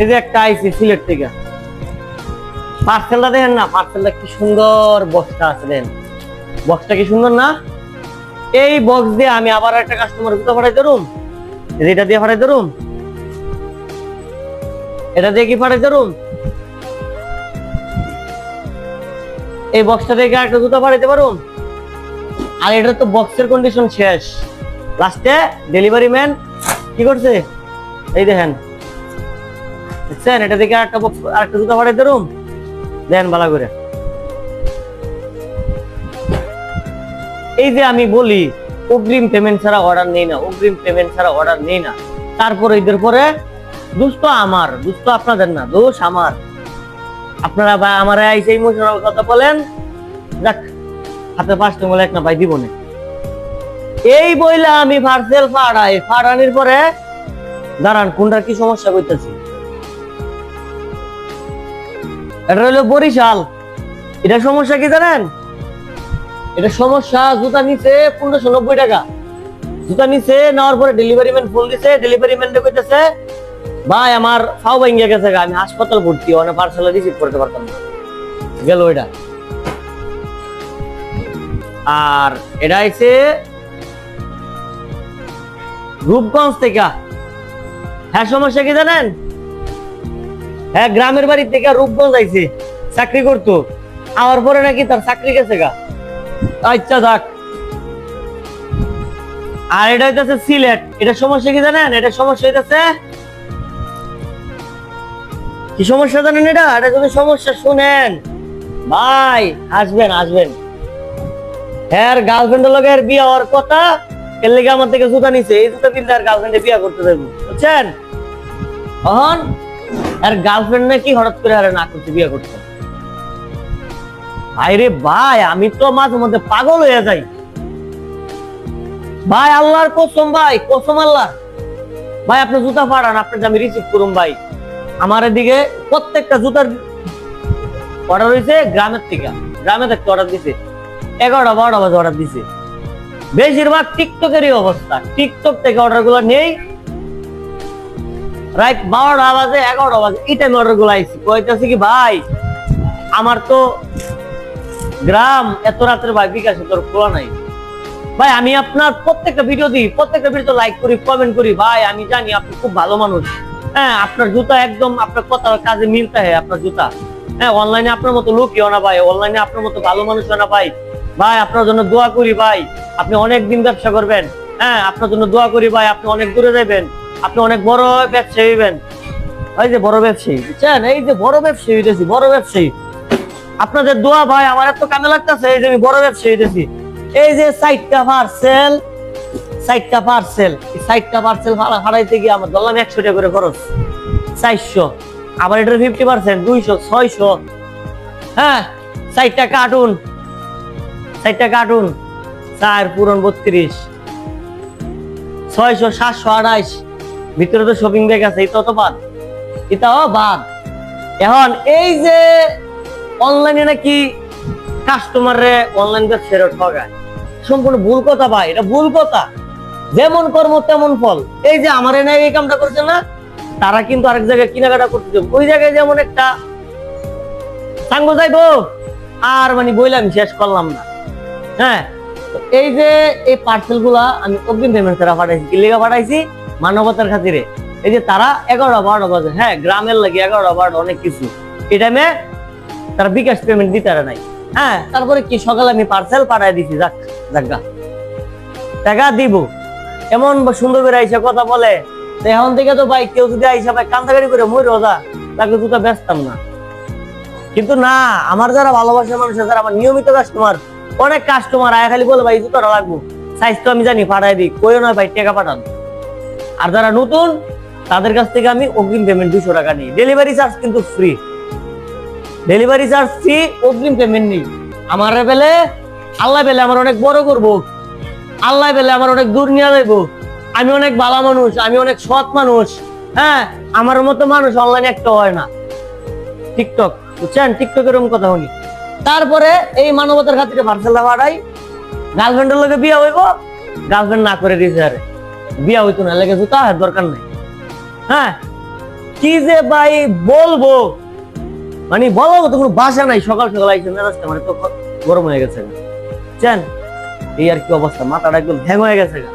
এই যে একটা আইসি সিলেট থেকে। পার্সেলটা দেখেন না, পার্সেলটা কি সুন্দর বক্সটা আছে দেন বক্সটা কি সুন্দর না? এই বক্স দিয়ে আমি আবার একটা কাস্টমার জুতো ফাটাই ধরুম এটা দিয়ে ফাটাই ধরুম এটা দিয়ে কি ফাটাই ধরুম এই বক্সটা থেকে একটা জুতো ফাটাইতে পারুম আর এটা তো বক্সের কন্ডিশন শেষ। লাস্টে ডেলিভারি ম্যান কি করছে? এই দেখেন। দেখছেন এটা থেকে একটা বক্স আর একটা জুতো ফাটাই দেন বালা করে। এই যে আমি বলি, অগ্রিম পেমেন্ট ছাড়া অর্ডার নেই না, অগ্রিম পেমেন্ট ছাড়া অর্ডার নেই না। তারপর ঈদের পরে দোষ আমার দোষ আপনাদের না, দোষ আমার। আপনারা ভাই আমার আইসে ইমোশনাল কথা বলেন, যাক, হাতে পাঁচটা বলে এক না ভাই দিব না এই বইলা আমি পার্সেল ফাড়াই, ফাড়ানির পরে, দাঁড়ান, কোনটার কি সমস্যা করতেছি এটা হলো বরিশাল। এটা সমস্যা কি জানেন? এটা সমস্যা, জুতা নিচে পনেরোশো নব্বই টাকা। জুতা নিচে নেওয়ার পরে ডেলিভারি ম্যান ফোন দিছে ডেলিভারি ম্যান কইতেছে, ভাই, আমার ফাও ভাঙ্গিয়া গেছে আমি হাসপাতাল ভর্তি, অনেক পার্সেল রিসিভ করতে পারতাম না। গেল এটা। আর এটা আইছে রূপগঞ্জ থেকে। হ্যাঁ সমস্যা কি জানেন? হ্যাঁ গ্রামের বাড়ি থেকে রূপগঞ্জ আইছে, চাকরি করতো। আমার পরে নাকি তার চাকরি গেছে গা। আচ্ছা থাক। আর এটা হইতেছে সিলেট। এটা সমস্যা কি জানেন? এটা সমস্যা হইতেছে, কি সমস্যা জানেন এটা? এটা যদি সমস্যা শুনেন, ভাই, আসবেন আসবেন। হ্যাঁ গার্লফ্রেন্ডের লগে বিয়ে হওয়ার কথা, এর লেগে আমার থেকে জুতা নিছে। এই জুতা কিনতে আর গার্লফ্রেন্ডে বিয়ে করতে দেবো বুঝছেন? তখন আর গার্লফ্রেন্ড নাকি হঠাৎ করে আরে না করতে, বিয়ে করতে। ভাইরে ভাই, আমি তো মাঝে মধ্যে পাগল হয়ে যাই। ভাই, আল্লাহর কসম ভাই, কসম আল্লাহ। ভাই, আপনি জুতা পাঠান আপনার আমি রিসিভ করুন ভাই। আমার এদিকে প্রত্যেকটা জুতার অর্ডার হয়েছে গ্রামের থেকে। গ্রামে থেকে অর্ডার দিছে। এগারোটা, বারোটা বাজে অর্ডার দিছে। বেশিরভাগ টিকটকেরই অবস্থা। টিকটক থেকে অর্ডারগুলো নেই। রাইট, বারোটা বাজে, এগারোটা বাজে, এই টাইমে অর্ডারগুলো আইসি কইতেছে কি, ভাই, আমার তো গ্রাম এত রাতের ভাই বিকাশে তোর খোলা নাই। ভাই, আমি আপনার প্রত্যেকটা ভিডিও দিই, প্রত্যেকটা ভিডিও লাইক করি কমেন্ট করি। ভাই, আমি জানি আপনি খুব ভালো মানুষ। হ্যাঁ আপনার জুতা একদম, আপনার কথা কাজে মিলতে হয় আপনার জুতা। হ্যাঁ অনলাইনে আপনার মতো লোক লোকইও না ভাই অনলাইনে আপনার মতো ভালো মানুষ না ভাই। ভাই, আপনার জন্য দোয়া করি ভাই, আপনি অনেক দিন ব্যবসা করবেন। হ্যাঁ আপনার জন্য দোয়া করি ভাই, আপনি অনেক দূরে যাবেন আপনি অনেক বড় ব্যবসায়ী হইবেন। এই যে বড় ব্যবসায়ী, বুঝছেন? এই যে বড় ব্যবসায়ী হইতেছি, বড় ব্যবসায়ী। আপনাদের দোয়া ভাই, আমার এত কামে লাগতেছে, এই যে আমি বড় ব্যবসায়ী হইতেছি। এই যে সাইটটা পার্সেল সাইটটা পার্সেল সাইটটা পার্সেল হারাইতে গিয়ে আমার ধরলাম একশো টাকা করে খরচ। চারশো, আবার এটার ফিফটি পার্সেন্ট দুইশো, ছয়শো। হ্যাঁ সাইটটা কার্টুন সাইটটা কার্টুন চার, পুরন বত্রিশ। ছয়শো, সাতশো আড়াইশ ভিতরে তো শপিং ব্যাগ আছে এটা তো বাদ। এটাও বাদ। এখন এই যে অনলাইনে নাকি কাস্টমারে অনলাইন ব্যবসায়ীরা ঠগায়। সম্পূর্ণ ভুল কথা ভাই, এটা ভুল কথা। যেমন কর্ম তেমন ফল। এই যে আমার এনে এই কামটা করছে না, তারা কিন্তু আরেক জায়গায় কেনাকাটা করতে যাবে। ওই জায়গায় যেমন একটা সাঙ্গ যাইবো, আর মানে বইলাম শেষ করলাম না। হ্যাঁ এই যে এই পার্সেলগুলা আমি অগ্রিম পেমেন্ট ছাড়া পাঠাইছি। কি লেগে পাঠাইছি? মানবতার খাতিরে। এই যে তারা এগারোটা বারোটা বাজে হ্যাঁ গ্রামের লাগে এগারোটা বারোটা অনেক কিছু। এই টাইমে তারা বিকাশ পেমেন্ট দিতে নাই। হ্যাঁ তারপরে কি সকালে আমি পার্সেল পাঠাই দিছি, যাক যাক টাকা দিব। এমন সুন্দর করে আইসা কথা বলে এখন থেকে তো ভাই কেউ যদি আইসা ভাই কান্দাকারি করে মই রোজা তাকে জুতা বেচতাম না। কিন্তু না, আমার যারা ভালোবাসার মানুষ যারা আমার নিয়মিত কাস্টমার অনেক কাস্টমার আয় খালি বলে, ভাই জুতাটা লাগবো। সাইজ তো আমি জানি পাঠাই দিই। কইও নয় ভাই, টাকা পাঠান। আর যারা নতুন, তাদের কাছ থেকে আমি অগ্রিম পেমেন্ট দুশো টাকা নিই। ডেলিভারি চার্জ কিন্তু ফ্রি ডেলিভারি চার্জ ফ্রি অগ্রিম পেমেন্ট নেই। আমার বেলে আল্লাহ বেলে আমার অনেক বড় করব। আল্লাহ বেলে আমার অনেক দূর নিয়ে যাইবো। আমি অনেক ভালো মানুষ, আমি অনেক সৎ মানুষ। হ্যাঁ আমার মতো মানুষ অনলাইনে একটা হয় না। টিকটক বুঝছেন? টিকটক এরকম কথা শুনি। তারপরে এই মানবতার খাতিরে পার্সেলটা পাঠাই। গার্লফ্রেন্ডের লোকে বিয়ে হইব গার্লফ্রেন্ড না করে দিয়েছে আরে বিয়া হইতো না, লেগে জুতা দরকার নাই। হ্যাঁ কি যে ভাই বলব? মানে বলো তো কোনো বাসা নাই, সকাল সকাল আইসে মেজাজটা মানে তো গরম হয়ে গেছে চেন এই আর কি অবস্থা, মাথাটা একদম হ্যাং হয়ে গেছে গা।